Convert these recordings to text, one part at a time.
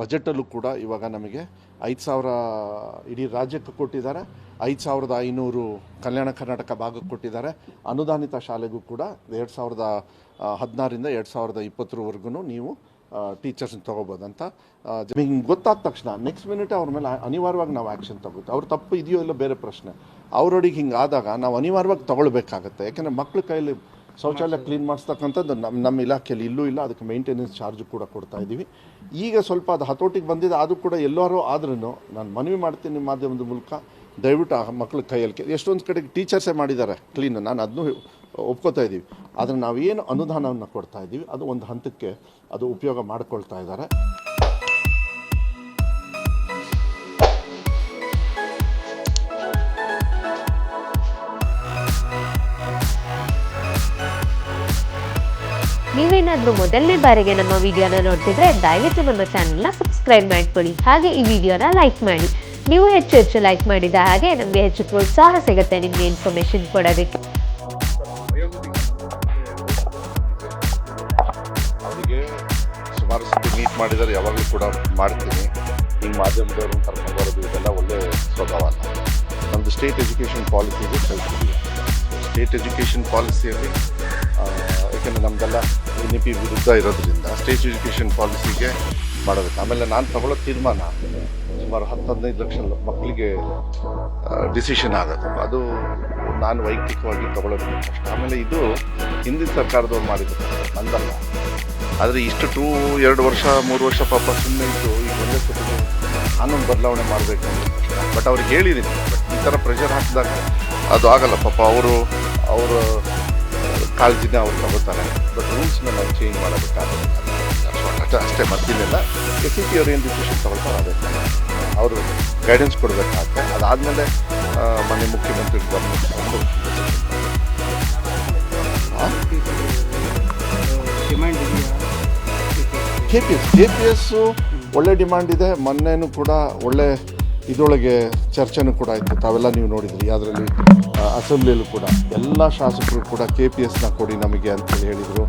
ಬಜೆಟಲ್ಲೂ ಕೂಡ ಇವಾಗ ನಮಗೆ ಐದು ಸಾವಿರ ಇಡೀ ರಾಜ್ಯಕ್ಕೆ ಕೊಟ್ಟಿದ್ದಾರೆ. ಐದು ಸಾವಿರದ ಐನೂರು ಕಲ್ಯಾಣ ಕರ್ನಾಟಕ ಭಾಗಕ್ಕೆ ಕೊಟ್ಟಿದ್ದಾರೆ. ಅನುದಾನಿತ ಶಾಲೆಗೂ ಕೂಡ ಎರಡು ಸಾವಿರದ ಹದಿನಾರರಿಂದ ಎರಡು ಸಾವಿರದ ಇಪ್ಪತ್ತರವರೆಗೂ ನೀವು ಟೀಚರ್ಸ್ನ ಅಂತ ಹಿಂಗೆ ಗೊತ್ತಾದ ತಕ್ಷಣ ನೆಕ್ಸ್ಟ್ ಮಿನಿಟ್ ಅವ್ರ ಮೇಲೆ ಅನಿವಾರ್ಯವಾಗಿ ನಾವು ಆ್ಯಕ್ಷನ್ ತಗೋತೀವಿ. ಅವ್ರ ತಪ್ಪು ಇದೆಯೋ ಇಲ್ಲೋ ಬೇರೆ ಪ್ರಶ್ನೆ. ಅವರೊಡಿಗೆ ಹಿಂಗೆ ಆದಾಗ ನಾವು ಅನಿವಾರ್ಯವಾಗಿ ತಗೊಳ್ಬೇಕಾಗತ್ತೆ. ಯಾಕೆಂದರೆ ಮಕ್ಕಳ ಕೈಯಲ್ಲಿ ಶೌಚಾಲಯ ಕ್ಲೀನ್ ಮಾಡಿಸ್ತಕ್ಕಂಥದ್ದು ನಮ್ಮ ನಮ್ಮ ಇಲಾಖೆಯಲ್ಲಿ ಇಲ್ಲೂ ಇಲ್ಲ ಅದಕ್ಕೆ ಮೇಂಟೆನೆನ್ಸ್ ಚಾರ್ಜ್ ಕೂಡ ಕೊಡ್ತಾ ಇದ್ದೀವಿ. ಈಗ ಸ್ವಲ್ಪ ಅದು ಹತೋಟಿಗೆ ಬಂದಿದೆ ಅದು ಕೂಡ ಎಲ್ಲರೂ ಆದ್ರೂ ನಾನು ಮನವಿ ಮಾಡ್ತೀನಿ ನಿಮ್ಮ ಮಾಧ್ಯಮದ ಮೂಲಕ ದಯವಿಟ್ಟು ಆ ಮಕ್ಳ ಕೈಯಲ್ಲಿ ಎಷ್ಟೊಂದು ಕಡೆಗೆ ಟೀಚರ್ಸೇ ಮಾಡಿದ್ದಾರೆ ಕ್ಲೀನ್ ನಾನು ಅದನ್ನು ಒಪ್ಕೋತಾ ಇದ್ದೀವಿ. ಆದರೆ ನಾವೇನು ಅನುದಾನವನ್ನು ಕೊಡ್ತಾ ಇದ್ದೀವಿ ಅದು ಒಂದು ಹಂತಕ್ಕೆ ಅದು ಉಪಯೋಗ ಮಾಡಿಕೊಳ್ತಾ ಇದ್ದಾರೆ. ನೀವೇನಾದ್ರೂ ಮೊದಲನೇ ಬಾರಿಗೆ ನಮ್ಮ ವಿಡಿಯೋನ ನೋಡ್ತಿದ್ರೆ ದಯವಿಟ್ಟು ನಮ್ಮ ಚಾನೆಲ್ನ ಸಬ್ಸ್ಕ್ರೈಬ್ ಮಾಡ್ಕೊಳ್ಳಿ. ಹಾಗೆ ಈ ವಿಡಿಯೋನ ಲೈಕ್ ಮಾಡಿ. ನೀವು ಹೆಚ್ಚು ಹೆಚ್ಚು ಲೈಕ್ ಮಾಡಿದ ಹಾಗೆ ನಮಗೆ ಹೆಚ್ಚು ಪ್ರೋತ್ಸಾಹ ಸಿಗುತ್ತೆ ನಿಮಗೆ ಇನ್ಫಾರ್ಮೇಷನ್ ಕೊಡೋದಕ್ಕೆ. ಮೀಟ್ ಮಾಡಿದರೆ ಯಾವಾಗಲೂ ಕೂಡ ಮಾಡ್ತೀನಿ. ಹಿಂಗೆ ಮಾಧ್ಯಮದವ್ರನ್ನ ಕರ್ಕೊಂಡು ಬರೋದು ಇದೆಲ್ಲ ಒಳ್ಳೆ ಸ್ವಭಾವ ನಮ್ಮದು ಸ್ಟೇಟ್ ಎಜುಕೇಷನ್ ಪಾಲಿಸಿಗೆ ಕಲ್ತಿದ್ದೀವಿ ಸ್ಟೇಟ್ ಎಜುಕೇಷನ್ ಪಾಲಿಸಿಯಲ್ಲಿ ಯಾಕೆಂದರೆ ನಮ್ಮದೆಲ್ಲ ಎನ್ ಪಿ ವಿರುದ್ಧ ಇರೋದ್ರಿಂದ ಸ್ಟೇಟ್ ಎಜುಕೇಷನ್ ಪಾಲಿಸಿಗೆ ಮಾಡಬೇಕು ಆಮೇಲೆ ನಾನು ತಗೊಳ್ಳೋ ತೀರ್ಮಾನ ಸುಮಾರು ಹತ್ತು ಹದಿನೈದು ಲಕ್ಷ ಮಕ್ಕಳಿಗೆ ಡಿಸಿಷನ್ ಆಗೋದು. ಅದು ನಾನು ವೈಯಕ್ತಿಕವಾಗಿ ತಗೊಳ್ಳೋದು ಕಷ್ಟ ಆಮೇಲೆ ಇದು ಹಿಂದಿನ ಸರ್ಕಾರದವ್ರು ಮಾಡಿದ್ರು ನಂದಲ್ಲ. ಆದರೆ ಇಷ್ಟು ಟೂ, ಎರಡು ವರ್ಷ, ಮೂರು ವರ್ಷ ಪಾಪ ಸುಮ್ಮನೆ ಇದ್ದು ಈಗ ಒಂದೇ ಸತಿ ಕಾನೂನು ಬದಲಾವಣೆ ಮಾಡಬೇಕು ಅಂತ. ಬಟ್ ಅವ್ರಿಗೆ ಹೇಳಿದ್ದೀನಿ. ಈ ಥರ ಪ್ರೆಷರ್ ಹಾಕಿದಾಗ ಅದು ಆಗಲ್ಲ. ಪಾಪ ಅವರು, ಅವರ ಕಾಳಜಿನ ಅವ್ರು ತಗೋತಾರೆ ಬಟ್ ರೂಲ್ಸ್ನ ನಾವು ಚೇಂಜ್ ಮಾಡಬೇಕಾಗುತ್ತೆ ಅಷ್ಟೇ ಮತ್ತಿಲ್ಲ ಎಸ್ ಸಿ ಪಿ ಅವ್ರು ಏನು ಡಿಸಿಷನ್ ತಗೊಳ್ತಾರೆ ಅದೇ ಅವರು ಗೈಡೆನ್ಸ್ ಕೊಡಬೇಕಾಗುತ್ತೆ ಅದಾದಮೇಲೆ ಮನೆ ಮುಖ್ಯಮಂತ್ರಿ ಇದೆಯಾ K P S K P S ಒಳ್ಳೆ ಡಿಮ್ಯಾಂಡ್ ಇದೆ. ಮೊನ್ನೆನೂ ಕೂಡ ಒಳ್ಳೆ ಇದರೊಳಗೆ ಚರ್ಚೆನೂ ಕೂಡ ಆಯಿತು. ತಾವೆಲ್ಲ ನೀವು ನೋಡಿದ್ರಿ. ಅದರಲ್ಲಿ ಅಸೆಂಬ್ಲಿಯಲ್ಲೂ ಕೂಡ ಎಲ್ಲ ಶಾಸಕರು ಕೂಡ ಕೆ ಪಿ ಎಸ್ನ ಕೊಡಿ ನಮಗೆ ಅಂತೇಳಿ ಹೇಳಿದರು.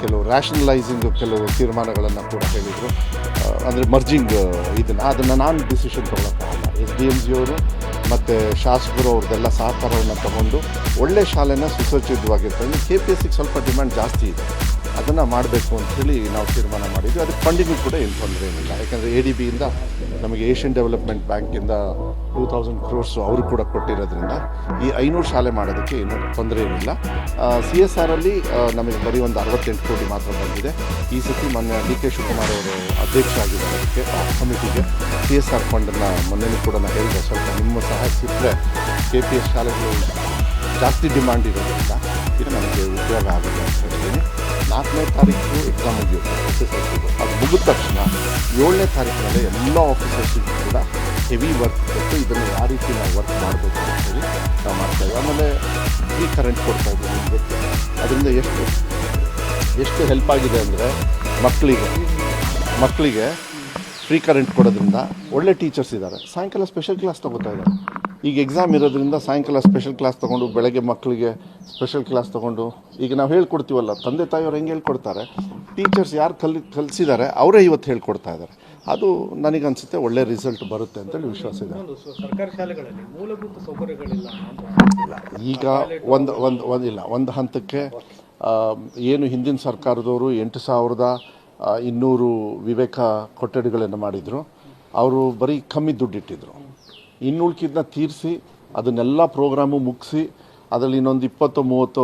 ಕೆಲವು ರ್ಯಾಷನಲೈಸಿಂಗ್ ಕೆಲವು ತೀರ್ಮಾನಗಳನ್ನು ಕೂಡ ಹೇಳಿದರು. ಅಂದರೆ ಮರ್ಜಿಂಗ್ ಇದನ್ನು. ಅದನ್ನು ನಾನು ಡಿಸಿಷನ್ ತೊಗೊಳಕ್ಕಾಗಲ್ಲ ಎಸ್, ಡಿ ಎಂ ಜಿಯವರು ಮತ್ತು ಶಾಸಕರು ಅವ್ರದ್ದೆಲ್ಲ ಸಹಕಾರವನ್ನು ತಗೊಂಡು ಒಳ್ಳೆ ಶಾಲೆನ ಸುಸಜ್ಜಿತವಾಗಿರ್ತದೆ ಕೆ ಪಿ ಎಸ್ಸಿಗೆ ಸ್ವಲ್ಪ ಡಿಮ್ಯಾಂಡ್ ಜಾಸ್ತಿ ಇದೆ. ಅದನ್ನು ಮಾಡಬೇಕು ಅಂಥೇಳಿ ನಾವು ತೀರ್ಮಾನ ಮಾಡಿದ್ವಿ. ಅದಕ್ಕೆ ಫಂಡಿಂಗ್ ಕೂಡ ಏನು ತೊಂದರೆ ಏನಿಲ್ಲ. ಯಾಕಂದರೆ ಎ ಡಿ ಬಿಯಿಂದ ನಮಗೆ ಏಷ್ಯನ್ ಡೆವಲಪ್ಮೆಂಟ್ ಬ್ಯಾಂಕಿಂದ ಟೂ ತೌಸಂಡ್ ಕ್ರೋರ್ಸು ಅವರು ಕೂಡ ಕೊಟ್ಟಿರೋದ್ರಿಂದ ಈ ಐನೂರು ಶಾಲೆ ಮಾಡೋದಕ್ಕೆ ಏನು ತೊಂದರೆ ಏನಿಲ್ಲ. ಸಿ ಎಸ್ ಆರಲ್ಲಿ ನಮಗೆ ಬರೀ ಒಂದು ಅರವತ್ತೆಂಟು ಕೋಟಿ ಮಾತ್ರ ಬಂದಿದೆ. ಈ ಸತಿ ಮೊನ್ನೆ ಡಿ ಕೆ ಶಿವಕುಮಾರ್ ಅವರು ಅಧ್ಯಕ್ಷ ಆಗಿದ್ದಾರೆ ಅದಕ್ಕೆ ಆ ಕಮಿಟಿಗೆ ಸಿ ಎಸ್ ಆರ್ ಫಂಡನ್ನು ಮೊನ್ನೆನೂ ಕೂಡ ನಾನು ಹೇಳಿದೆ. ಸ್ವಲ್ಪ ನಿಮ್ಮ ಸಹಾಯ ಸಿಕ್ಕರೆ ಕೆ ಪಿ ಎಸ್ ಶಾಲೆಗಳು ಜಾಸ್ತಿ ಡಿಮ್ಯಾಂಡ್ ಇರೋದ್ರಿಂದ ಇದು ನಮಗೆ ಉಪಯೋಗ ಆಗುತ್ತೆ ಅಂತ ಹೇಳ್ತೀನಿ. ನಾಲ್ಕನೇ ತಾರೀಕು ಎಕ್ಸಾಮ್ ಮುಗಿಯುತ್ತೆ ಎಸ್ ಎಸ್ ಎಲ್ ಅದು ಮುಗಿದ ತಕ್ಷಣ ಏಳನೇ ತಾರೀಕಿನಲ್ಲಿ ಎಲ್ಲ ಆಫೀಸರ್ಸಿಗೂ ಕೂಡ ಹೆವಿ ವರ್ಕ್ ಕೊಟ್ಟು ಇದನ್ನು ಯಾವ ರೀತಿ ನಾವು ವರ್ಕ್ ಮಾಡಬೇಕು ಅಂತೇಳಿ ನಾವು ಮಾಡ್ತಾಯಿದ್ವಿ ಆಮೇಲೆ ಫ್ರೀ ಕರೆಂಟ್ ಕೊಡ್ತಾ ಇದ್ದೀವಿ ನಿಮಗೆ. ಅದರಿಂದ ಎಷ್ಟು ಎಷ್ಟು ಹೆಲ್ಪ್ ಆಗಿದೆ ಅಂದರೆ ಮಕ್ಕಳಿಗೆ ಮಕ್ಕಳಿಗೆ ಫ್ರೀ ಕರೆಂಟ್ ಕೊಡೋದ್ರಿಂದ ಒಳ್ಳೆ ಟೀಚರ್ಸ್ ಇದ್ದಾರೆ. ಸಾಯಂಕಾಲ ಸ್ಪೆಷಲ್ ಕ್ಲಾಸ್ ತೊಗೋತಾ ಇದ್ದಾರೆ. ಈಗ ಎಕ್ಸಾಮ್ ಇರೋದ್ರಿಂದ ಸಾಯಂಕಾಲ ಸ್ಪೆಷಲ್ ಕ್ಲಾಸ್ ತೊಗೊಂಡು ಬೆಳಗ್ಗೆ ಮಕ್ಕಳಿಗೆ ಸ್ಪೆಷಲ್ ಕ್ಲಾಸ್ ತೊಗೊಂಡು ಈಗ ನಾವು ಹೇಳ್ಕೊಡ್ತೀವಲ್ಲ ತಂದೆ ತಾಯಿಯವ್ರು ಹೆಂಗೆ ಹೇಳ್ಕೊಡ್ತಾರೆ ಟೀಚರ್ಸ್ ಯಾರು ಕಲಿ ಕಲಿಸಿದ್ದಾರೆ ಅವರೇ ಇವತ್ತು ಹೇಳ್ಕೊಡ್ತಾ ಇದ್ದಾರೆ ಅದು ನನಗನ್ಸುತ್ತೆ ಒಳ್ಳೆ ರಿಸಲ್ಟ್ ಬರುತ್ತೆ ಅಂತೇಳಿ ವಿಶ್ವಾಸ ಇದೆ. ಸರ್ಕಾರಿ ಶಾಲೆಗಳಲ್ಲಿ ಮೂಲಭೂತ ಸೌಕರ್ಯಗಳಿಲ್ಲ ಈಗ ಒಂದು ಒಂದು ಒಂದು ಇಲ್ಲ ಒಂದು ಹಂತಕ್ಕೆ ಏನು ಹಿಂದಿನ ಸರ್ಕಾರದವರು ಎಂಟು ಸಾವಿರದ ಇನ್ನೂರು ವಿವೇಕ ಕೊಠಡಿಗಳನ್ನು ಮಾಡಿದರು. ಅವರು ಬರೀ ಕಮ್ಮಿ ದುಡ್ಡಿಟ್ಟಿದ್ರು. ಇನ್ನುಳ್ಕಿದ್ನ ತೀರಿಸಿ, ಅದನ್ನೆಲ್ಲ ಪ್ರೋಗ್ರಾಮು ಮುಗಿಸಿ, ಅದರಲ್ಲಿ ಇನ್ನೊಂದು ಇಪ್ಪತ್ತು ಮೂವತ್ತು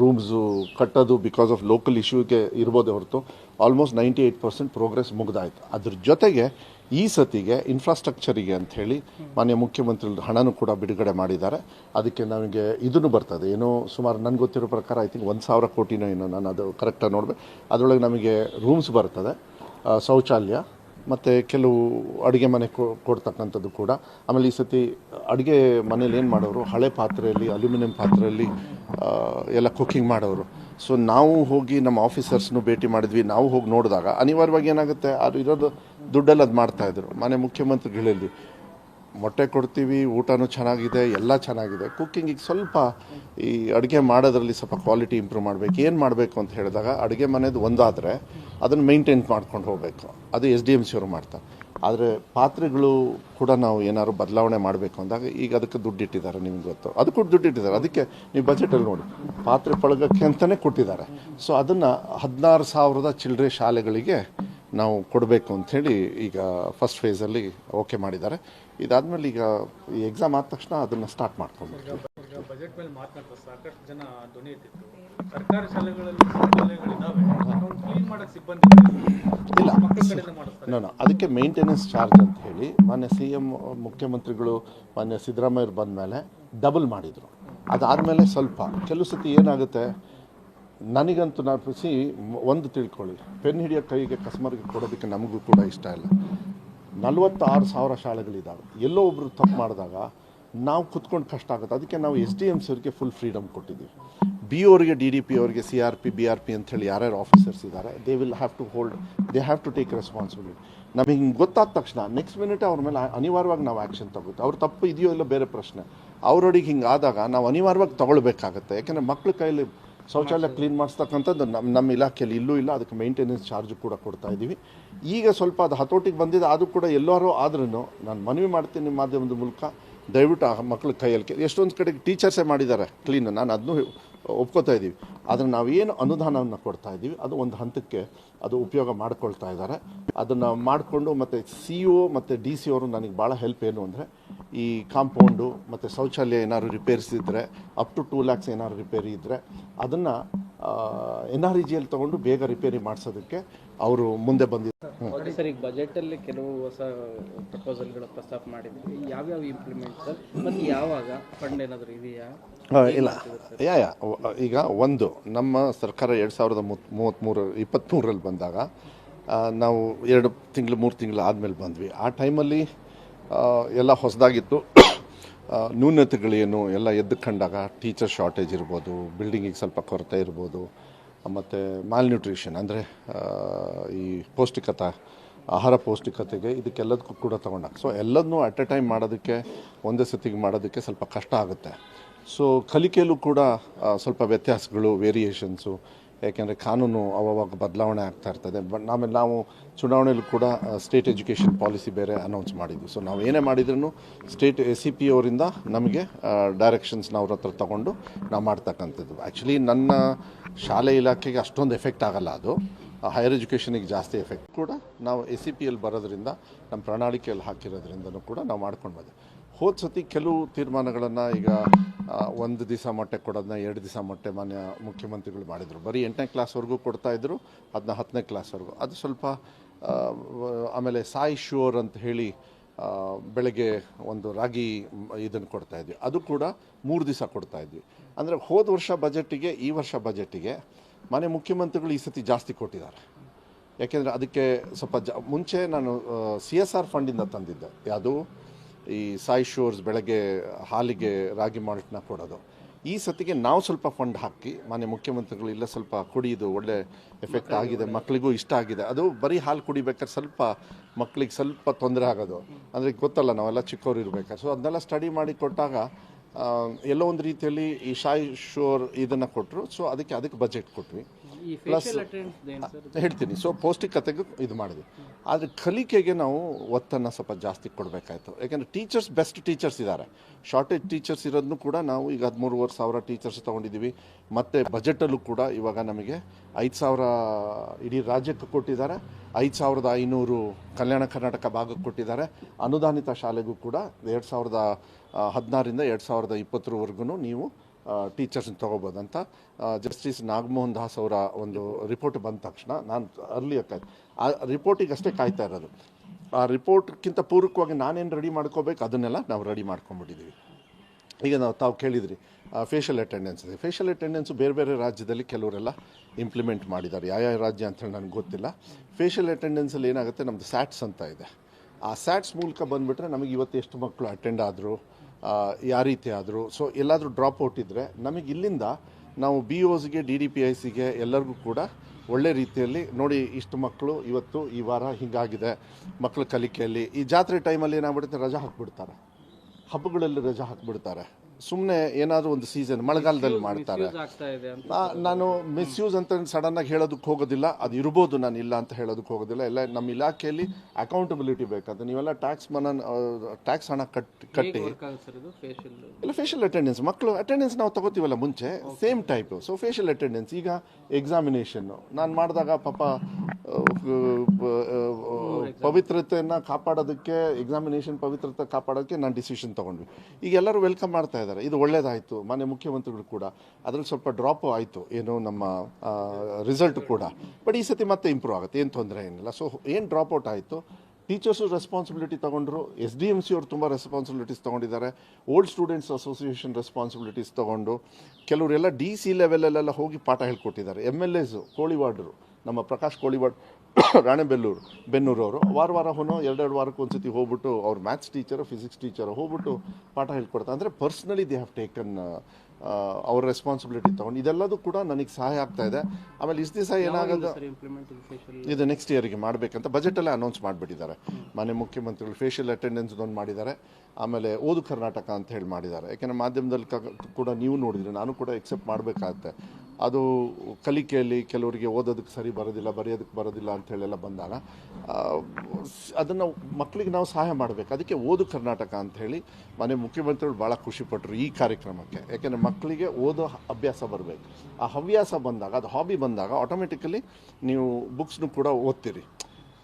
ರೂಮ್ಸು ಕಟ್ಟೋದು ಬಿಕಾಸ್ ಆಫ್ ಲೋಕಲ್ ಇಶ್ಯೂಗೆ ಇರ್ಬೋದೇ ಹೊರತು almost ninety eight percent progress ಮುಗ್ದಾಯ್ತು. ಅದ್ರ ಜೊತೆಗೆ ಈ ಸತಿಗೆ ಇನ್ಫ್ರಾಸ್ಟ್ರಕ್ಚರಿಗೆ ಅಂಥೇಳಿ ಮಾನ್ಯ ಮುಖ್ಯಮಂತ್ರಿಗಳು ಹಣನೂ ಕೂಡ ಬಿಡುಗಡೆ ಮಾಡಿದ್ದಾರೆ. ಅದಕ್ಕೆ ನಮಗೆ ಇದನ್ನು ಬರ್ತದೆ. ಏನೋ ಸುಮಾರು ನನಗೆ ಗೊತ್ತಿರೋ ಪ್ರಕಾರ ಐ ತಿಂಕ್ ಒಂದು ಸಾವಿರ ಕೋಟಿನೋ ಏನೋ ನಾನು ಅದು ಕರೆಕ್ಟಾಗಿ ನೋಡಬೇಕು ಅದರೊಳಗೆ ನಮಗೆ ರೂಮ್ಸ್ ಬರ್ತದೆ. ಶೌಚಾಲಯ ಮತ್ತು ಕೆಲವು ಅಡುಗೆ ಮನೆ ಕೊಡ್ತಕ್ಕಂಥದ್ದು ಕೂಡ. ಆಮೇಲೆ ಈ ಸತಿ ಅಡುಗೆ ಮನೇಲಿ ಏನು ಮಾಡೋರು, ಹಳೆ ಪಾತ್ರೆಯಲ್ಲಿ, ಅಲ್ಯೂಮಿನಿಯಂ ಪಾತ್ರೆಯಲ್ಲಿ ಎಲ್ಲ ಕುಕ್ಕಿಂಗ್ ಮಾಡೋರು. ಸೊ ನಾವು ಹೋಗಿ ನಮ್ಮ ಆಫೀಸರ್ಸ್ನು ಭೇಟಿ ಮಾಡಿದ್ವಿ. ನಾವು ಹೋಗಿ ನೋಡಿದಾಗ ಅನಿವಾರ್ಯವಾಗಿ ಏನಾಗುತ್ತೆ, ಅದು ಇರೋದು ದುಡ್ಡಲ್ಲಿ ಅದು ಮಾಡ್ತಾಯಿದ್ರು ಮನೆ ಮುಖ್ಯಮಂತ್ರಿಗಳಲ್ಲಿ. ಮೊಟ್ಟೆ ಕೊಡ್ತೀವಿ, ಊಟನೂ ಚೆನ್ನಾಗಿದೆ, ಎಲ್ಲ ಚೆನ್ನಾಗಿದೆ. ಕುಕ್ಕಿಂಗಿಗೆ ಸ್ವಲ್ಪ ಈ ಅಡುಗೆ ಮಾಡೋದ್ರಲ್ಲಿ ಸ್ವಲ್ಪ ಕ್ವಾಲಿಟಿ ಇಂಪ್ರೂವ್ ಮಾಡಬೇಕು. ಏನು ಮಾಡಬೇಕು ಅಂತ ಹೇಳಿದಾಗ ಅಡುಗೆ ಮನೆದು ಒಂದಾದರೆ ಅದನ್ನು ಮೇಂಟೈನ್ ಮಾಡ್ಕೊಂಡು ಹೋಗಬೇಕು. ಅದು ಎಸ್ ಡಿ ಎಂ ಸಿ ಅವರು ಮಾಡ್ತಾರೆ. ಆದರೆ ಪಾತ್ರೆಗಳು ಕೂಡ ನಾವು ಏನಾದ್ರು ಬದಲಾವಣೆ ಮಾಡಬೇಕು ಅಂದಾಗ ಈಗ ಅದಕ್ಕೆ ದುಡ್ಡು ಇಟ್ಟಿದ್ದಾರೆ ನಿಮ್ಗೆ ಗೊತ್ತು. ಅದಕ್ಕೂ ದುಡ್ಡು ಇಟ್ಟಿದ್ದಾರೆ. ಅದಕ್ಕೆ ನೀವು ಬಜೆಟಲ್ಲಿ ನೋಡಿ. ಪಾತ್ರೆ ಪಳಗಕ್ಕೆ ಅಂತಲೇ ಕೊಟ್ಟಿದ್ದಾರೆ. ಸೊ ಅದನ್ನು ಹದಿನಾರು ಸಾವಿರದ ಚಿಲ್ಲರೆ ಶಾಲೆಗಳಿಗೆ ನಾವು ಕೊಡಬೇಕು ಅಂಥೇಳಿ ಈಗ ಫಸ್ಟ್ ಫೇಸಲ್ಲಿ ಓಕೆ ಮಾಡಿದ್ದಾರೆ. ಇದಾದಮೇಲೆ ಈಗ ಈ ಎಕ್ಸಾಮ್ ಆದ ತಕ್ಷಣ ಅದನ್ನು ಸ್ಟಾರ್ಟ್ ಮಾಡ್ಕೊಂಡು ಬಜೆಟ್ ಮೇಲೆ ಸಾಕಷ್ಟು ಜನ ಧ್ವನಿ ಎತ್ತಿತ್ತು ಸರ್ಕಾರಿ ಶಾಲೆಗಳಲ್ಲಿ ಶೌಚಾಲಯಗಳಿದ್ದಾವೆ ಕ್ಲೀನ್ ಮಾಡಕ್ಕೆ ಸಿಬ್ಬಂದಿ ಇಲ್ಲ. ನೋ ಅದಕ್ಕೆ ಮೇಂಟೆನೆನ್ಸ್ ಚಾರ್ಜ್ ಅಂತ ಹೇಳಿ ಮಾನ್ಯ ಸಿ ಎಂ ಮುಖ್ಯಮಂತ್ರಿಗಳು ಮಾನ್ಯ ಸಿದ್ದರಾಮಯ್ಯರು ಬಂದ ಮೇಲೆ ಡಬಲ್ ಮಾಡಿದರು. ಅದಾದಮೇಲೆ ಸ್ವಲ್ಪ. ಕೆಲವು ಸತಿ ಏನಾಗುತ್ತೆ? ನನಗಂತೂ ನಾನು ಸಿ ಒಂದು ತಿಳ್ಕೊಳ್ಳಿ. ಪೆನ್ ಹಿಡಿಯೋ ಕೈಗೆ ಕಸ್ಟಮರ್ಗೆ ಕೊಡೋದಕ್ಕೆ ನಮಗೂ ಕೂಡ ಇಷ್ಟ ಇಲ್ಲ. ನಲವತ್ತಾರು ಸಾವಿರ ಶಾಲೆಗಳಿದ್ದಾವೆ. ಎಲ್ಲೋ ಒಬ್ಬರು ತಪ್ಪು ಮಾಡಿದಾಗ ನಾವು ಕುತ್ಕೊಂಡು ಕಷ್ಟ ಆಗುತ್ತೆ. ಅದಕ್ಕೆ ನಾವು S D M C full freedom ಕೊಟ್ಟಿದ್ದೀವಿ. ಬಿ ಅವರಿಗೆ ಡಿ ಡಿ ಪಿ ಅವರಿಗೆ C R P, B R P ಅಂತೇಳಿ ಯಾರ್ಯಾರು ಆಫೀಸರ್ಸ್ ಇದ್ದಾರೆ they will have to hold they have to take responsibility ನಮಗೆ ಹಿಂಗೆ ಗೊತ್ತಾದ ತಕ್ಷಣ ನೆಕ್ಸ್ಟ್ ಮಿನಿಟ್ ಅವ್ರ ಮೇಲೆ ಅನಿವಾರ್ಯವಾಗಿ ನಾವು ಆ್ಯಕ್ಷನ್ ತಗೋತೀವಿ. ಅವ್ರ ತಪ್ಪು ಇದೆಯೋ ಇಲ್ಲ ಬೇರೆ ಪ್ರಶ್ನೆ. ಅವರೊಡಿಗೆ ಹಿಂಗೆ ಆದಾಗ ನಾವು ಅನಿವಾರ್ಯವಾಗಿ ತಗೊಳ್ಬೇಕಾಗತ್ತೆ. ಯಾಕೆಂದರೆ ಮಕ್ಳ ಕೈಯಲ್ಲಿ ಶೌಚಾಲಯ ಕ್ಲೀನ್ ಮಾಡಿಸ್ತಕ್ಕಂಥದ್ದು ನಮ್ಮ ನಮ್ಮ ಇಲಾಖೆಯಲ್ಲಿ ಇಲ್ಲೂ ಇಲ್ಲ, ಅದಕ್ಕೆ ಮೇಂಟೆನೆನ್ಸ್ ಚಾರ್ಜ್ ಕೂಡ ಕೊಡ್ತಾ ಇದ್ದೀವಿ. ಈಗ ಸ್ವಲ್ಪ ಅದು ಹತೋಟಿಗೆ ಬಂದಿದೆ, ಅದು ಕೂಡ ಎಲ್ಲರೂ ಆದ್ರೂ ನಾನು ಮನವಿ ಮಾಡ್ತೀನಿ ಮಾಧ್ಯಮದ ಮೂಲಕ, ದಯವಿಟ್ಟು ಆ ಮಕ್ಳ ಕೈಯಲ್ಲಿ, ಎಷ್ಟೊಂದು ಕಡೆಗೆ ಟೀಚರ್ಸೇ ಮಾಡಿದ್ದಾರೆ ಕ್ಲೀನ್ ನಾನು ಅದನ್ನು ಒಪ್ಕೋತಾ ಇದ್ದೀವಿ. ಆದರೆ ಏನು ಅನುದಾನವನ್ನು ಕೊಡ್ತಾ ಇದ್ದೀವಿ. ಅದು ಒಂದು ಹಂತಕ್ಕೆ ಅದು ಉಪಯೋಗ ಮಾಡ್ಕೊಳ್ತಾ ಇದ್ದಾರೆ. ಅದನ್ನು ಮಾಡಿಕೊಂಡು ಮತ್ತು ಸಿ ಇ ಒ ಮತ್ತು ಡಿ ಸಿ ಅವರು ನನಗೆ ಭಾಳ ಹೆಲ್ಪ್ ಏನು ಅಂದರೆ ಈ ಕಾಂಪೌಂಡು ಮತ್ತು ಶೌಚಾಲಯ ಏನಾದ್ರು ರಿಪೇರ್ಸ್ ಇದ್ದರೆ ಅಪ್ ಟು ಟೂ ಲ್ಯಾಕ್ಸ್ ಏನಾದ್ರು ರಿಪೇರಿ ಇದ್ದರೆ ಅದನ್ನು ಎನ್ ಆರ್ ಇ ತೊಗೊಂಡು ಬೇಗ ರಿಪೇರಿ ಮಾಡಿಸೋದಕ್ಕೆ ಅವರು ಮುಂದೆ ಬಂದಿದ್ದಾರೆ. ಸರ್ ಈಗ ಬಜೆಟಲ್ಲಿ ಕೆಲವು ಹೊಸ ಪ್ರಪೋಸಲ್ಗಳ ಪ್ರಸ್ತಾಪ ಮಾಡಿದ್ವಿ ಯಾವ್ಯಾವ ಇಂಪ್ಲಿಮೆಂಟ್ ಸರ್? ಯಾವಾಗ ಫಂಡ್ ಏನಾದರೂ ಇದೆಯಾ? ಇಲ್ಲ. ಯಾ ಯಾ. ಈಗ ಒಂದು ನಮ್ಮ ಸರ್ಕಾರ ಎರಡು ಸಾವಿರದ ಮೂವತ್ ಮೂವತ್ತ್ಮೂರು ಇಪ್ಪತ್ತ್ಮೂರರಲ್ಲಿ ಬಂದಾಗ ನಾವು ಎರಡು ತಿಂಗಳು ಮೂರು ತಿಂಗಳು ಆದಮೇಲೆ ಬಂದ್ವಿ. ಆ ಟೈಮಲ್ಲಿ ಎಲ್ಲ ಹೊಸದಾಗಿತ್ತು. ನ್ಯೂನತೆಗಳೇನು ಎಲ್ಲ ಎದ್ದು ಕಂಡಾಗ ಟೀಚರ್ ಶಾರ್ಟೇಜ್ ಇರ್ಬೋದು ಬಿಲ್ಡಿಂಗಿಗೆ ಸ್ವಲ್ಪ ಕೊರತೆ ಇರ್ಬೋದು ಮತ್ತು ಮಾಲ್ನ್ಯೂಟ್ರಿಷನ್ ಅಂದರೆ ಈ ಪೌಷ್ಟಿಕತೆ ಆಹಾರ ಪೌಷ್ಟಿಕತೆಗೆ ಇದಕ್ಕೆಲ್ಲದಕ್ಕೂ ಕೂಡ ತಗೊಂಡಾಗ. ಸೊ ಎಲ್ಲದನ್ನೂ ಅಟ್ ಎ ಟೈಮ್ ಮಾಡೋದಕ್ಕೆ ಒಂದೇ ಸತಿಗೆ ಮಾಡೋದಕ್ಕೆ ಸ್ವಲ್ಪ ಕಷ್ಟ ಆಗುತ್ತೆ. ಸೊ ಕಲಿಕೆಯಲ್ಲೂ ಕೂಡ ಸ್ವಲ್ಪ ವ್ಯತ್ಯಾಸಗಳು ವೇರಿಯೇಷನ್ಸು ಯಾಕೆಂದರೆ ಕಾನೂನು ಅವಾಗ ಬದಲಾವಣೆ ಆಗ್ತಾ ಇರ್ತದೆ. ಬಟ್ ಆಮೇಲೆ ನಾವು ಚುನಾವಣೆಯಲ್ಲೂ ಕೂಡ ಸ್ಟೇಟ್ ಎಜುಕೇಷನ್ ಪಾಲಿಸಿ ಬೇರೆ ಅನೌನ್ಸ್ ಮಾಡಿದ್ವಿ ಸೊ ನಾವು ಏನೇ ಮಾಡಿದ್ರೂ ಸ್ಟೇಟ್ ಎ ಸಿ ಪಿ ಅವರಿಂದ ನಮಗೆ ಡೈರೆಕ್ಷನ್ಸ್ ಅವ್ರ ಹತ್ರ ತಗೊಂಡು ನಾವು ಮಾಡ್ತಕ್ಕಂಥದ್ದು. ಆ್ಯಕ್ಚುಲಿ ನನ್ನ ಶಾಲೆ ಇಲಾಖೆಗೆ ಅಷ್ಟೊಂದು ಎಫೆಕ್ಟ್ ಆಗಲ್ಲ ಅದು. ಹೈಯರ್ ಎಜುಕೇಷನಿಗೆ ಜಾಸ್ತಿ ಎಫೆಕ್ಟ್ ಕೂಡ ನಾವು ಎ ಸಿ ಪಿ ಎಲ್ ಬರೋದ್ರಿಂದ ನಮ್ಮ ಪ್ರಣಾಳಿಕೆಯಲ್ಲಿ ಹಾಕಿರೋದ್ರಿಂದನೂ ಕೂಡ ನಾವು ಮಾಡ್ಕೊಂಡು ಬಂದೆ ಹೋದ ಸತಿ ಕೆಲವು ತೀರ್ಮಾನಗಳನ್ನು ಈಗ ಒಂದು ದಿವಸ ಮೊಟ್ಟೆ ಕೊಡೋದನ್ನ ಎರಡು ದಿವಸ ಮೊಟ್ಟೆ ಮಾನ್ಯ ಮುಖ್ಯಮಂತ್ರಿಗಳು ಮಾಡಿದರು. ಬರೀ ಎಂಟನೇ ಕ್ಲಾಸ್ವರೆಗೂ ಕೊಡ್ತಾಯಿದ್ರು ಅದನ್ನ ಹತ್ತನೇ ಕ್ಲಾಸ್ವರೆಗೂ ಅದು ಸ್ವಲ್ಪ ಆಮೇಲೆ ಸಾಯಿ ಶೋರ್ ಅಂತ ಹೇಳಿ ಬೆಳಗ್ಗೆ ಒಂದು ರಾಗಿ ಇದನ್ನು ಕೊಡ್ತಾ ಇದ್ವಿ. ಅದು ಕೂಡ ಮೂರು ದಿವಸ ಕೊಡ್ತಾ ಇದ್ವಿ. ಅಂದರೆ ಹೋದ ವರ್ಷ ಬಜೆಟಿಗೆ ಈ ವರ್ಷ ಬಜೆಟಿಗೆ ಮನೆ ಮುಖ್ಯಮಂತ್ರಿಗಳು ಈ ಸತಿ ಜಾಸ್ತಿ ಕೊಟ್ಟಿದ್ದಾರೆ. ಯಾಕೆಂದರೆ ಅದಕ್ಕೆ ಸ್ವಲ್ಪ ಜ, ಮುಂಚೆ ನಾನು ಸಿ ಎಸ್ ಆರ್ ಫಂಡಿಂದ ತಂದಿದ್ದೆ. ಯಾವುದು? ಈ ಸಾಯಿ ಶೋರ್ಸ್ ಬೆಳಗ್ಗೆ ಹಾಲಿಗೆ ರಾಗಿ ಮಾಲ್ಟ್ನ ಕೊಡೋದು. ಈ ಸತಿಗೆ ನಾವು ಸ್ವಲ್ಪ ಫಂಡ್ ಹಾಕಿ, ಮಾನ್ಯ ಮುಖ್ಯಮಂತ್ರಿಗಳು ಇಲ್ಲ ಸ್ವಲ್ಪ ಕುಡಿಯೋದು ಒಳ್ಳೆ ಎಫೆಕ್ಟ್ ಆಗಿದೆ ಮಕ್ಕಳಿಗೂ ಇಷ್ಟ ಆಗಿದೆ. ಅದು ಬರೀ ಹಾಲು ಕುಡಿಬೇಕಾದ್ರೆ ಸ್ವಲ್ಪ ಮಕ್ಕಳಿಗೆ ಸ್ವಲ್ಪ ತೊಂದರೆ ಆಗೋದು. ಅಂದರೆ ಗೊತ್ತಲ್ಲ, ನಾವೆಲ್ಲ ಚಿಕ್ಕವ್ರು ಇರಬೇಕಾದ್ರೆ. ಸೊ ಅದನ್ನೆಲ್ಲ ಸ್ಟಡಿ ಮಾಡಿ ಕೊಟ್ಟಾಗ ಎಲ್ಲೋ ಒಂದು ರೀತಿಯಲ್ಲಿ ಈ ಶಾಯಿ ಶೋರ್ ಇದನ್ನು ಕೊಟ್ಟರು ಸೊ ಅದಕ್ಕೆ ಅದಕ್ಕೆ ಬಜೆಟ್ ಕೊಟ್ವಿ. ಪ್ಲಸ್ ಹೇಳ್ತೀನಿ. ಸೊ ಪೌಷ್ಟಿಕತೆಗೆ ಇದು ಮಾಡಿದ್ವಿ ಆದರೆ ಕಲಿಕೆಗೆ ನಾವು ಒತ್ತನ್ನು ಸ್ವಲ್ಪ ಜಾಸ್ತಿ ಕೊಡಬೇಕಾಯ್ತು. ಯಾಕೆಂದರೆ ಟೀಚರ್ಸ್ ಬೆಸ್ಟ್ ಟೀಚರ್ಸ್ ಇದ್ದಾರೆ ಶಾರ್ಟೇಜ್ ಟೀಚರ್ಸ್ ಇರೋದನ್ನು ಕೂಡ ನಾವು ಈಗ ಹದಿಮೂರುವರೆ ಸಾವಿರ ಟೀಚರ್ಸ್ ತೊಗೊಂಡಿದ್ದೀವಿ. ಮತ್ತು ಬಜೆಟಲ್ಲೂ ಕೂಡ ಇವಾಗ ನಮಗೆ ಐದು ಸಾವಿರ ಇಡೀ ರಾಜ್ಯಕ್ಕೆ ಕೊಟ್ಟಿದ್ದಾರೆ. ಐದು ಸಾವಿರದ ಐನೂರು ಕಲ್ಯಾಣ ಕರ್ನಾಟಕ ಭಾಗಕ್ಕೆ ಕೊಟ್ಟಿದ್ದಾರೆ. ಅನುದಾನಿತ ಶಾಲೆಗೂ ಕೂಡ ಎರಡು ಸಾವಿರದ ಹದಿನಾರಿಂದ ಹದಿನಾರರಿಂದ ಎರಡು ಸಾವಿರದ ಇಪ್ಪತ್ತರವರೆಗೂ ನೀವು ಟೀಚರ್ಸ್ನ ತೊಗೋಬೋದಂತ. ಜಸ್ಟಿಸ್ ನಾಗಮೋಹನ್ ದಾಸ್ ಅವರ ಒಂದು ರಿಪೋರ್ಟ್ ಬಂದ ತಕ್ಷಣ ನಾನು ಅರ್ಲಿ ಕಾಯ್ತು. ಆ ರಿಪೋರ್ಟಿಗೆ ಅಷ್ಟೇ ಕಾಯ್ತಾ ಇರೋದು. ಆ ರಿಪೋರ್ಟ್ಗಿಂತ ಪೂರಕವಾಗಿ ನಾನೇನು ರೆಡಿ ಮಾಡ್ಕೋಬೇಕು, ಅದನ್ನೆಲ್ಲ ನಾವು ರೆಡಿ ಮಾಡ್ಕೊಂಡ್ಬಿಟ್ಟಿದ್ದೀವಿ ಈಗ ನಾವು ತಾವು ಕೇಳಿದ್ರಿ ಫೇಶಿಯಲ್ ಅಟೆಂಡೆನ್ಸ್ ಇದೆ. ಫೇಶಿಯಲ್ ಅಟೆಂಡೆನ್ಸು ಬೇರೆ ಬೇರೆ ರಾಜ್ಯದಲ್ಲಿ ಕೆಲವರೆಲ್ಲ ಇಂಪ್ಲಿಮೆಂಟ್ ಮಾಡಿದ್ದಾರೆ. ಯಾವ ರಾಜ್ಯ ಅಂತೇಳಿ ನನಗೆ ಗೊತ್ತಿಲ್ಲ. ಫೇಶಿಯಲ್ ಅಟೆಂಡೆನ್ಸಲ್ಲಿ ಏನಾಗುತ್ತೆ ನಮ್ಮದು ಸ್ಯಾಟ್ಸ್ ಅಂತ ಇದೆ. ಆ ಸ್ಯಾಟ್ಸ್ ಮೂಲಕ ಬಂದುಬಿಟ್ರೆ ನಮಗೆ ಇವತ್ತು ಎಷ್ಟು ಮಕ್ಕಳು ಅಟೆಂಡ್ ಆದರು ಯಾವ ರೀತಿ ಆದರೂ. ಸೊ ಎಲ್ಲಾದರೂ ಡ್ರಾಪ್ ಔಟ್ ಇದ್ದರೆ ನಮಗೆ ಇಲ್ಲಿಂದ ನಾವು ಬಿ ಓಸ್ಗೆ ಡಿ ಡಿ ಪಿ ಐ ಸಿಗೆ ಎಲ್ಲರಿಗೂ ಕೂಡ ಒಳ್ಳೆ ರೀತಿಯಲ್ಲಿ ನೋಡಿ ಇಷ್ಟು ಮಕ್ಕಳು ಇವತ್ತು ಈ ವಾರ ಹೀಗಾಗಿದೆ. ಮಕ್ಕಳ ಕಲಿಕೆಯಲ್ಲಿ ಈ ಜಾತ್ರೆ ಟೈಮಲ್ಲಿ ಏನಾಗ್ಬಿಡುತ್ತೆ? ರಜಾ ಹಾಕ್ಬಿಡ್ತಾರೆ. ಹಬ್ಬಗಳಲ್ಲಿ ರಜಾ ಹಾಕ್ಬಿಡ್ತಾರೆ. ಸುಮ್ಮನೆ ಏನಾದರೂ ಒಂದು ಸೀಸನ್ ಮಳೆಗಾಲದಲ್ಲಿ ಮಾಡ್ತಾರೆ. ನಾನು ಮಿಸ್ಯೂಸ್ ಅಂತ ಸಡನ್ ಆಗಿ ಹೇಳೋದಕ್ಕೆ ಹೋಗೋದಿಲ್ಲ. ಅದು ಇರ್ಬೋದು ನಾನು ಇಲ್ಲ ಅಂತ ಹೇಳೋದಕ್ಕೆ ಹೋಗೋದಿಲ್ಲ. ಎಲ್ಲ ನಮ್ಮ ಇಲಾಖೆಯಲ್ಲಿ ಅಕೌಂಟಬಿಲಿಟಿ ಬೇಕಂತ ನೀವೆಲ್ಲ ಟ್ಯಾಕ್ಸ್ ಮನ ಟ್ಯಾಕ್ಸ್ ಹಣ ಕಟ್ ಕಟ್ಟಿ. ಇಲ್ಲ ಫೇಷಿಯಲ್ ಅಟೆಂಡೆನ್ಸ್ ಮಕ್ಕಳು ಅಟೆಂಡೆನ್ಸ್ ನಾವು ತಗೋತೀವಲ್ಲ ಮುಂಚೆ. Same type so facial attendance ಈಗ ಎಕ್ಸಾಮಿನೇಷನ್ನು ನಾನು ಮಾಡಿದಾಗ ಪಾಪ ಪವಿತ್ರತೆಯನ್ನು ಕಾಪಾಡೋದಕ್ಕೆ ಎಕ್ಸಾಮಿನೇಷನ್ ಪವಿತ್ರತೆ ಕಾಪಾಡೋಕ್ಕೆ ನಾನು ಡಿಸಿಷನ್ ತೊಗೊಂಡ್ವಿ. ಈಗ ಎಲ್ಲರೂ ವೆಲ್ಕಮ್ ಮಾಡ್ತಾ ಇದ್ದಾರೆ. ಇದು ಒಳ್ಳೇದಾಯಿತು. ಮಾನ್ಯ ಮುಖ್ಯಮಂತ್ರಿಗಳು ಕೂಡ. ಅದರಲ್ಲಿ ಸ್ವಲ್ಪ ಡ್ರಾಪ್ ಆಯಿತು. ಏನು ನಮ್ಮ ರಿಸಲ್ಟ್ ಕೂಡ. ಬಟ್ ಈ ಸತಿ ಮತ್ತೆ ಇಂಪ್ರೂವ್ ಆಗುತ್ತೆ. ಏನು ತೊಂದರೆ ಏನಿಲ್ಲ. ಸೊ ಏನು ಡ್ರಾಪ್ ಔಟ್ ಆಯಿತು? ಟೀಚರ್ಸು ರೆಸ್ಪಾನ್ಸಿಬಿಲಿಟಿ ತೊಗೊಂಡ್ರು. ಎಸ್ ಡಿ ಎಂ ಸಿ ಅವರು ತುಂಬ ರೆಸ್ಪಾನ್ಸಿಬಿಲಿಟೀಸ್ ತೊಗೊಂಡಿದ್ದಾರೆ. ಓಲ್ಡ್ ಸ್ಟೂಡೆಂಟ್ಸ್ ಅಸೋಸಿಯೇಷನ್ ರೆಸ್ಪಾನ್ಸಿಬಿಲಿಟೀಸ್ ತೊಗೊಂಡು. ಕೆಲವರೆಲ್ಲ ಡಿ ಸಿ ಲೆವೆಲಲ್ಲೆಲ್ಲ ಹೋಗಿ ಪಾಠ ಹೇಳ್ಕೊಟ್ಟಿದ್ದಾರೆ. ಎಂ ಎಲ್ ಎಸು ಕೋಳಿವಾಡ್ರು. ನಮ್ಮ ಪ್ರಕಾಶ್ ಕೋಳಿವಾಡ್ ರಾಣೆಬೆಲ್ಲೂರು ಬೆನ್ನೂರು ಅವರು ವಾರ ವಾರ ಹೊನೋ ಎರಡೆರಡು ವಾರಕ್ಕೆ ಒಂದು ಸತಿ ಹೋಗ್ಬಿಟ್ಟು ಅವ್ರು ಮ್ಯಾಥ್ಸ್ ಟೀಚರು ಫಿಸಿಕ್ಸ್ ಟೀಚರು ಹೋಗ್ಬಿಟ್ಟು ಪಾಠ ಹೇಳ್ಕೊಡ್ತಾ ಅಂದರೆ ಪರ್ಸ್ನಲಿ ದೇ ಹ್ಯಾವ್ ಟೇಕನ್ ಅವ್ರ ರೆಸ್ಪಾನ್ಸಿಬಿಲಿಟಿ ತೊಗೊಂಡು. ಇದೆಲ್ಲದೂ ಕೂಡ ನನಗೆ ಸಹಾಯ ಆಗ್ತಾ ಇದೆ. ಆಮೇಲೆ ಇಷ್ಟು ದಿವಸ ಏನಾಗೋದು? ಇದು ನೆಕ್ಸ್ಟ್ ಇಯರ್ಗೆ ಮಾಡಬೇಕಂತ ಬಜೆಟಲ್ಲೇ ಅನೌನ್ಸ್ ಮಾಡಿಬಿಟ್ಟಿದ್ದಾರೆ. ಮನೆ ಮುಖ್ಯಮಂತ್ರಿಗಳು ಫೇಶಿಯಲ್ ಅಟೆಂಡೆನ್ಸ್ ಒಂದು ಮಾಡಿದ್ದಾರೆ. ಆಮೇಲೆ ಓದು ಕರ್ನಾಟಕ ಅಂತ ಹೇಳಿ ಮಾಡಿದ್ದಾರೆ. ಯಾಕೆಂದರೆ ಮಾಧ್ಯಮದಲ್ಲಿ ಕೂಡ ನೀವು ನೋಡಿದರೆ ನಾನು ಕೂಡ ಎಕ್ಸೆಪ್ಟ್ ಮಾಡಬೇಕಾಗತ್ತೆ. ಅದು ಕಲಿಕೆಯಲ್ಲಿ ಕೆಲವರಿಗೆ ಓದೋದಕ್ಕೆ ಸರಿ ಬರೋದಿಲ್ಲ, ಬರೆಯೋದಕ್ಕೆ ಬರೋದಿಲ್ಲ ಅಂಥೇಳೆಲ್ಲ ಬಂದಾಗ ಅದನ್ನು ಮಕ್ಕಳಿಗೆ ನಾವು ಸಹಾಯ ಮಾಡಬೇಕು. ಅದಕ್ಕೆ ಓದು ಕರ್ನಾಟಕ ಅಂಥೇಳಿ ಮನೆ ಮುಖ್ಯಮಂತ್ರಿಗಳು ಭಾಳ ಖುಷಿಪಟ್ಟರು ಈ ಕಾರ್ಯಕ್ರಮಕ್ಕೆ. ಯಾಕೆಂದರೆ ಮಕ್ಕಳಿಗೆ ಓದೋ ಅಭ್ಯಾಸ ಬರಬೇಕು. ಆ ಹವ್ಯಾಸ ಬಂದಾಗ, ಅದು ಹಾಬಿ ಬಂದಾಗ ಆಟೋಮೆಟಿಕಲಿ ನೀವು ಬುಕ್ಸ್ನು ಕೂಡ ಓದ್ತೀರಿ.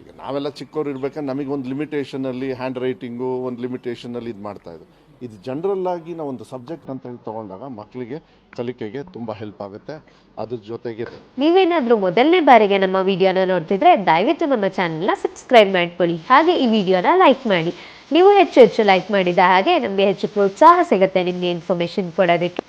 ಈಗ ನಾವೆಲ್ಲ ಚಿಕ್ಕವ್ರು ಇರ್ಬೇಕಾದ್ರೆ ನಮಗೆ ಒಂದು ಲಿಮಿಟೇಷನಲ್ಲಿ ಹ್ಯಾಂಡ್ ರೈಟಿಂಗು ಒಂದು ಲಿಮಿಟೇಷನಲ್ಲಿ ಇದು ಮಾಡ್ತಾಯಿದ್ದು ಇದು ಜನರಲ್ ಆಗಿ ನಾವು ಒಂದು ಸಬ್ಜೆಕ್ಟ್ ಅಂತ ಹೇಳಿ ತಗೊಂಡಾಗ ಮಕ್ಕಳಿಗೆ ಕಲಿಕೆಗೆ ತುಂಬ ಹೆಲ್ಪ್ ಆಗುತ್ತೆ. ಅದ್ರ ಜೊತೆಗೆ ನೀವೇನಾದ್ರೂ ಮೊದಲನೇ ಬಾರಿಗೆ ನಮ್ಮ ವಿಡಿಯೋನ ನೋಡ್ತಿದ್ರೆ ದಯವಿಟ್ಟು ನಮ್ಮ ಚಾನೆಲ್ನ ಸಬ್ಸ್ಕ್ರೈಬ್ ಮಾಡ್ಕೊಳ್ಳಿ. ಹಾಗೆ ಈ ವಿಡಿಯೋನ ಲೈಕ್ ಮಾಡಿ. ನೀವು ಹೆಚ್ಚು ಹೆಚ್ಚು ಲೈಕ್ ಮಾಡಿದ ಹಾಗೆ ನಮಗೆ ಹೆಚ್ಚು ಪ್ರೋತ್ಸಾಹ ಸಿಗುತ್ತೆ ನಿಮಗೆ ಇನ್ಫಾರ್ಮೇಶನ್ ಕೊಡೋದಕ್ಕೆ.